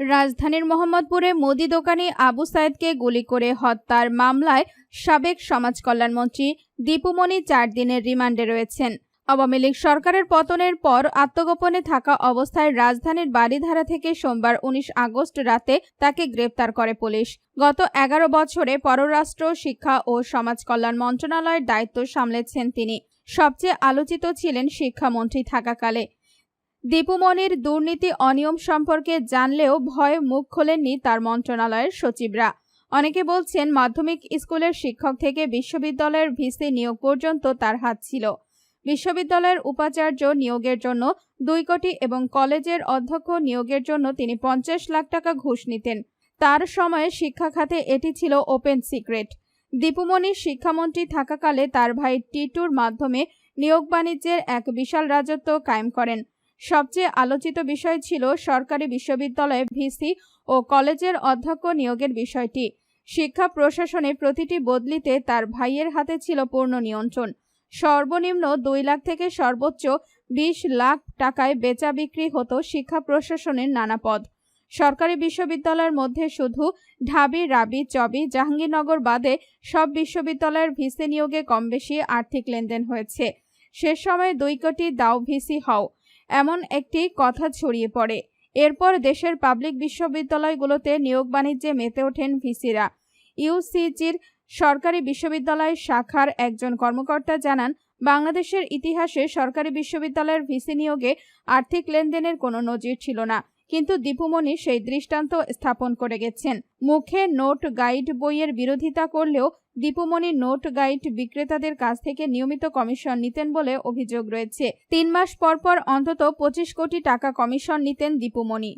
রাজধানীর মোহাম্মদপুরে মুদি দোকানি আবু সায়েদকে গুলি করে হত্যার মামলায় সাবেক সমাজ কল্যাণমন্ত্রী দীপুমণি চার দিনের রিমান্ডে রয়েছেন। আওয়ামী লীগ সরকারের পতনের পর আত্মগোপনে থাকা অবস্থায় রাজধানীর বাড়িধারা থেকে সোমবার উনিশ আগস্ট রাতে তাকে গ্রেপ্তার করে পুলিশ। গত এগারো বছরে পররাষ্ট্র, শিক্ষা ও সমাজ কল্যাণ মন্ত্রণালয়ের দায়িত্ব সামলেছেন তিনি। সবচেয়ে আলোচিত ছিলেন শিক্ষামন্ত্রী থাকাকালে। দীপুমণির দুর্নীতি অনিয়ম সম্পর্কে জানলেও ভয়ে মুখ খোলেননি তার মন্ত্রণালয়ের সচিবরা। অনেকে বলছেন মাধ্যমিক স্কুলের শিক্ষক থেকে বিশ্ববিদ্যালয়ের ভিসি নিয়োগ পর্যন্ত তার হাত ছিল। বিশ্ববিদ্যালয়ের উপাচার্য নিয়োগের জন্য দুই কোটি এবং কলেজের অধ্যক্ষ নিয়োগের জন্য তিনি পঞ্চাশ লাখ টাকা ঘুষ নিতেন। তার সময়ে শিক্ষা খাতে এটি ছিল ওপেন সিক্রেট। দীপুমণি শিক্ষামন্ত্রী থাকাকালে তার ভাই টিটুর মাধ্যমে নিয়োগ বাণিজ্যের এক বিশাল রাজত্ব কায়েম করেন। সবচেয়ে আলোচিত বিষয় ছিল সরকারি বিশ্ববিদ্যালয়ে ভিসি ও কলেজের অধ্যক্ষ নিয়োগের বিষয়টি। শিক্ষা প্রশাসনে প্রতিটি বদলিতে তার ভাইয়ের হাতে ছিল পূর্ণ নিয়ন্ত্রণ। সর্বনিম্ন দুই লাখ থেকে সর্বোচ্চ বিশ লাখ টাকায় বেচা বিক্রি হতো শিক্ষা প্রশাসনের নানা পদ। সরকারি বিশ্ববিদ্যালয়ের মধ্যে শুধু ঢাবি, রাবি, চবি, জাহাঙ্গীরনগর বাদে সব বিশ্ববিদ্যালয়ের ভিসি নিয়োগে কম বেশি আর্থিক লেনদেন হয়েছে। সে সময় দুই কোটি দাও ভিসি হও। এমন একটি কথা ছড়িয়ে পড়ে। এরপর দেশের পাবলিক বিশ্ববিদ্যালয়গুলোতে নিয়োগ বাণিজ্যে মেতে ওঠেন ভিসিরা। ইউসিজির সরকারি বিশ্ববিদ্যালয় শাখার একজন কর্মকর্তা জানান, বাংলাদেশের ইতিহাসে সরকারি বিশ্ববিদ্যালয়ের ভিসি নিয়োগে আর্থিক লেনদেনের কোনো নজির ছিল না। কিন্তু দীপুমণি সেই দৃষ্টান্ত স্থাপন করে গেছেন। মুখে নোট গাইড বইয়ের বিরোধিতা করলেও দীপুমণি নোট গাইড বিক্রেতাদের কাছ থেকে নিয়মিত কমিশন নিতেন বলে অভিযোগ রয়েছে। তিন মাস পর পর অন্তত পঁচিশ কোটি টাকা কমিশন নিতেন দীপুমণি।